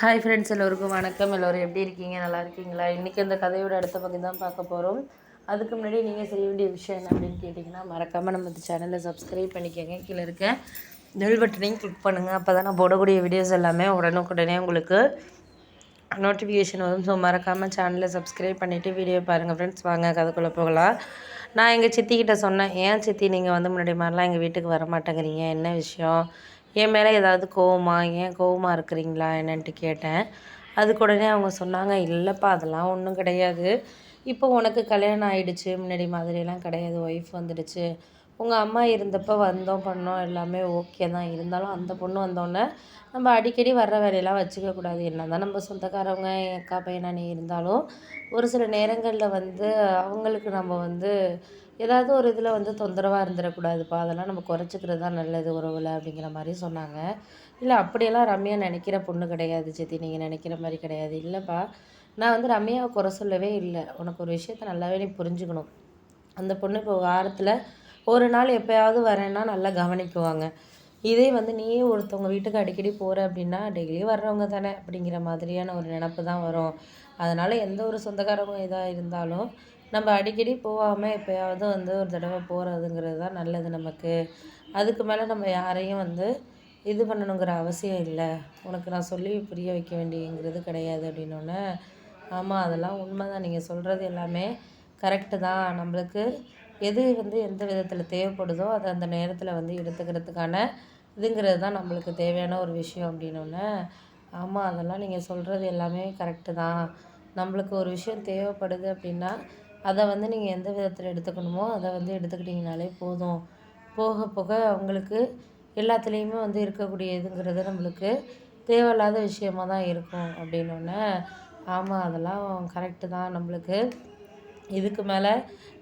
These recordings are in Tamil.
ஹாய் ஃப்ரெண்ட்ஸ் எல்லோருக்கும் வணக்கம். எல்லோரும் எப்படி இருக்கீங்க? நல்லா இருக்கீங்களா? இன்றைக்கி அந்த கதையோட அடுத்த பக்கம் தான் பார்க்க போகிறோம் அதுக்கு முன்னாடி நீங்கள் செய்ய வேண்டிய விஷயம் என்ன அப்படின்னு கேட்டிங்கன்னா மறக்காமல் நம்ம இந்த சேனலை சப்ஸ்கிரைப் பண்ணிக்கோங்க. கீழே இருக்க நெல் பட்டனையும் கிளிக் பண்ணுங்கள் அப்போ தான் நான் போடக்கூடிய வீடியோஸ் எல்லாமே உடனுக்குடனே உங்களுக்கு நோட்டிஃபிகேஷன் வரும். ஸோ மறக்காமல் சேனலை சப்ஸ்கிரைப் பண்ணிவிட்டு வீடியோ பாருங்கள் ஃப்ரெண்ட்ஸ் வாங்க கதைக்குள்ளே போகலாம். நான் எங்கள் சித்திக்கிட்ட சொன்னேன் ஏன் சித்தி நீங்கள் வந்து முன்னாடி மாதிரிலாம் எங்கள் வீட்டுக்கு வர மாட்டேங்கிறீங்க என்ன விஷயம்? என் மேலே ஏதாவது கோவமா ஏன் கோவமாக இருக்கிறீங்களா என்னன்ட்டு கேட்டேன். அதுக்கு உடனே அவங்க சொன்னாங்க இல்லைப்பா அதெல்லாம் ஒன்றும் கிடையாது. இப்போ உனக்கு கல்யாணம் ஆகிடுச்சு முன்னாடி மாதிரியெல்லாம் கிடையாது ஒய்ஃப் வந்துடுச்சு. உங்கள் அம்மா இருந்தப்போ வந்தோம் பண்ணோம் எல்லாமே ஓகே தான். இருந்தாலும் அந்த பொண்ணு வந்தோடனே நம்ம அடிக்கடி வர்ற வேலையெல்லாம் வச்சுக்கக்கூடாது என்ன தான் நம்ம சொந்தக்காரவங்க என் அக்கா பையனானே இருந்தாலும் ஒரு சில நேரங்களில் வந்து அவங்களுக்கு நம்ம வந்து ஏதாவது ஒரு இதில் வந்து தொந்தரவாக இருந்துடக்கூடாதுப்பா. அதெல்லாம் நம்ம குறைச்சிக்கிறது தான் நல்லது உறவில் அப்படிங்கிற மாதிரி சொன்னாங்க. இல்லை அப்படியெல்லாம் ரம்யா நினைக்கிற பொண்ணு கிடையாது சித்தி. நீங்கள் நினைக்கிற மாதிரி கிடையாது. இல்லைப்பா நான் வந்து ரம்யாவை குறை சொல்லவே இல்லை. உனக்கு ஒரு விஷயத்த நல்லாவே நீ புரிஞ்சுக்கணும். அந்த பொண்ணு இப்போ வாரத்தில் ஒரு நாள் எப்போயாவது வரேன்னா நல்லா கவனிக்குவாங்க. இதே வந்து நீயே ஒருத்தவங்க வீட்டுக்கு அடிக்கடி போகிற அப்படின்னா டெய்லி வர்றவங்க தானே அப்படிங்கிற மாதிரியான ஒரு நினப்பு தான் வரும். அதனால் எந்த ஒரு சொந்தக்காரங்க இதாக இருந்தாலும் நம்ம அடிக்கடி போகாமல் எப்போயாவது வந்து ஒரு தடவை போகிறதுங்கிறது தான் நல்லது நமக்கு. அதுக்கு மேலே நம்ம யாரையும் வந்து இது பண்ணணுங்கிற அவசியம் இல்லை. உனக்கு நான் சொல்லி புரிய வைக்க வேண்டியங்கிறது கிடையாது அப்படின்னோடனே ஆமாம் அதெல்லாம் உண்மை தான் நீங்கள் சொல்கிறது எல்லாமே கரெக்டு தான். நம்மளுக்கு எது வந்து எந்த விதத்தில் தேவைப்படுதோ அதை அந்த நேரத்தில் வந்து எடுத்துக்கிறதுக்கான இதுங்கிறது தான் நம்மளுக்கு தேவையான ஒரு விஷயம் அப்படின்னோடனே ஆமாம் அதெல்லாம் நீங்கள் சொல்கிறது எல்லாமே கரெக்டு தான். நம்மளுக்கு ஒரு விஷயம் தேவைப்படுது அப்படின்னா அதை வந்து நீங்கள் எந்த விதத்தில் எடுத்துக்கணுமோ அதை வந்து எடுத்துக்கிட்டிங்கனாலே போதும். போக போக அவங்களுக்கு எல்லாத்துலேயுமே வந்து இருக்கக்கூடிய இதுங்கிறது நம்மளுக்கு தேவையில்லாத விஷயமா தான் இருக்கும் அப்படின்னோடனே ஆமாம் அதெல்லாம் கரெக்டு தான் நம்மளுக்கு. இதுக்கு மேலே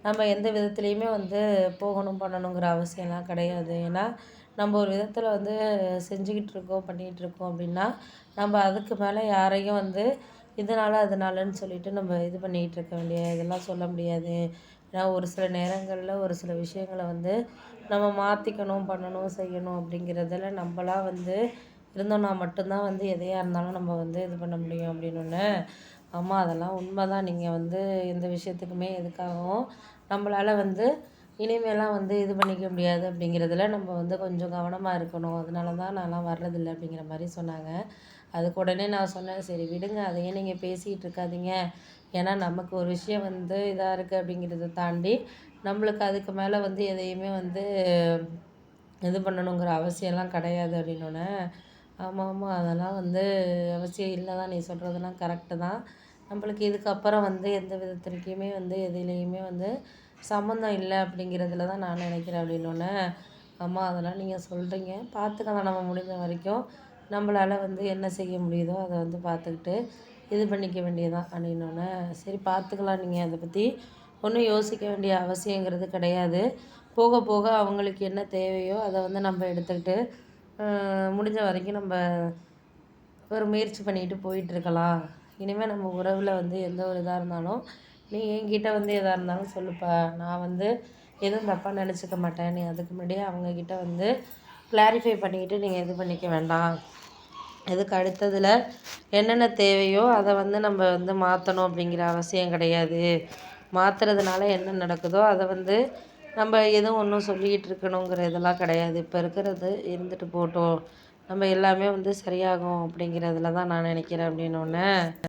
நம்ம எந்த விதத்துலேயுமே வந்து போகணும் பண்ணணுங்கிற அவசியம்லாம் கிடையாது. ஏன்னா நம்ம ஒரு விதத்தில் வந்து செஞ்சுக்கிட்டு இருக்கோம் பண்ணிகிட்டு இருக்கோம் அப்படின்னா நம்ம அதுக்கு மேலே யாரையும் வந்து இதனால் அதனாலன்னு சொல்லிட்டு நம்ம இது பண்ணிக்கிட்டு இருக்க வேண்டிய இதெல்லாம் சொல்ல முடியாது. ஏன்னா ஒரு சில நேரங்களில் ஒரு சில விஷயங்களை வந்து நம்ம மாற்றிக்கணும் பண்ணணும் செய்யணும் அப்படிங்கிறதுல நம்மளாம் வந்து இருந்தோம்னா மட்டும்தான் வந்து எதையாக இருந்தாலும் நம்ம வந்து இது பண்ண முடியும் அப்படின்னு ஆமாம் அதெல்லாம் உண்மை தான் நீங்கள் வந்து எந்த விஷயத்துக்குமே எதுக்காகவும் நம்மளால் வந்து இனிமேலாம் வந்து இது பண்ணிக்க முடியாது அப்படிங்கிறதுல நம்ம வந்து கொஞ்சம் கவனமாக இருக்கணும். அதனால தான் நான்லாம் வர்றதில்லை அப்படிங்கிற மாதிரி சொன்னாங்க. அதுக்கு உடனே நான் சொன்னேன் சரி விடுங்க அதையே நீங்கள் பேசிகிட்டு இருக்காதீங்க. ஏன்னா நமக்கு ஒரு விஷயம் வந்து இதாக இருக்குது அப்படிங்கிறத தாண்டி நம்மளுக்கு அதுக்கு மேலே வந்து எதையுமே வந்து இது பண்ணணுங்கிற அவசியம்லாம் கிடையாது அப்படின்னோடனே ஆமாம் ஆமாம் அதெல்லாம் வந்து அவசியம் இல்லை தான் நீ சொல்கிறதெல்லாம் கரெக்டு தான். நம்மளுக்கு இதுக்கப்புறம் வந்து எந்த விதத்துலேயுமே வந்து எதுலேயுமே வந்து சம்மந்தம் இல்லை அப்படிங்கிறதுல தான் நான் நினைக்கிறேன் அப்படின்னோடனே ஆமாம் அதெல்லாம் நீங்கள் சொல்கிறீங்க பார்த்துக்கலாம் நம்ம முடிஞ்ச வரைக்கும். நம்மளால் வந்து என்ன செய்ய முடியுதோ அதை வந்து பார்த்துக்கிட்டு இது பண்ணிக்க வேண்டியதான் அப்படின்னோடனே சரி பார்த்துக்கலாம் நீங்கள் அதை பற்றி ஒன்றும் யோசிக்க வேண்டிய அவசியங்கிறது கிடையாது. போக போக அவங்களுக்கு என்ன தேவையோ அதை வந்து நம்ம எடுத்துக்கிட்டு முடிஞ்ச வரைக்கும் நம்ம ஒரு முயற்சி பண்ணிக்கிட்டு போயிட்டுருக்கலாம் இனிமேல் நம்ம உறவில் வந்து எந்த ஒரு இதாக இருந்தாலும் நீ என்கிட்ட வந்து எதாக இருந்தாலும் சொல்லுப்பா. நான் வந்து எதுவும் தப்பாக நினச்சிக்க மாட்டேன். நீ அதுக்கு முன்னாடியே அவங்கக்கிட்ட வந்து கிளாரிஃபை பண்ணிக்கிட்டு நீங்கள் இது பண்ணிக்க வேண்டாம். இதுக்கு அடுத்ததில் என்னென்ன தேவையோ அதை வந்து நம்ம வந்து மாற்றணும் அப்படிங்கிற அவசியம் கிடையாது. மாற்றுறதுனால என்ன நடக்குதோ அதை வந்து நம்ம எதுவும் ஒன்றும் சொல்லிக்கிட்டு இருக்கணுங்கிற இதெல்லாம் கிடையாது. இப்போ இருக்கிறது இருந்துட்டு போகட்டும். நம்ம எல்லாமே வந்து சரியாகும் அப்படிங்கிறதுல தான் நான் நினைக்கிறேன் அப்படின்னோடனே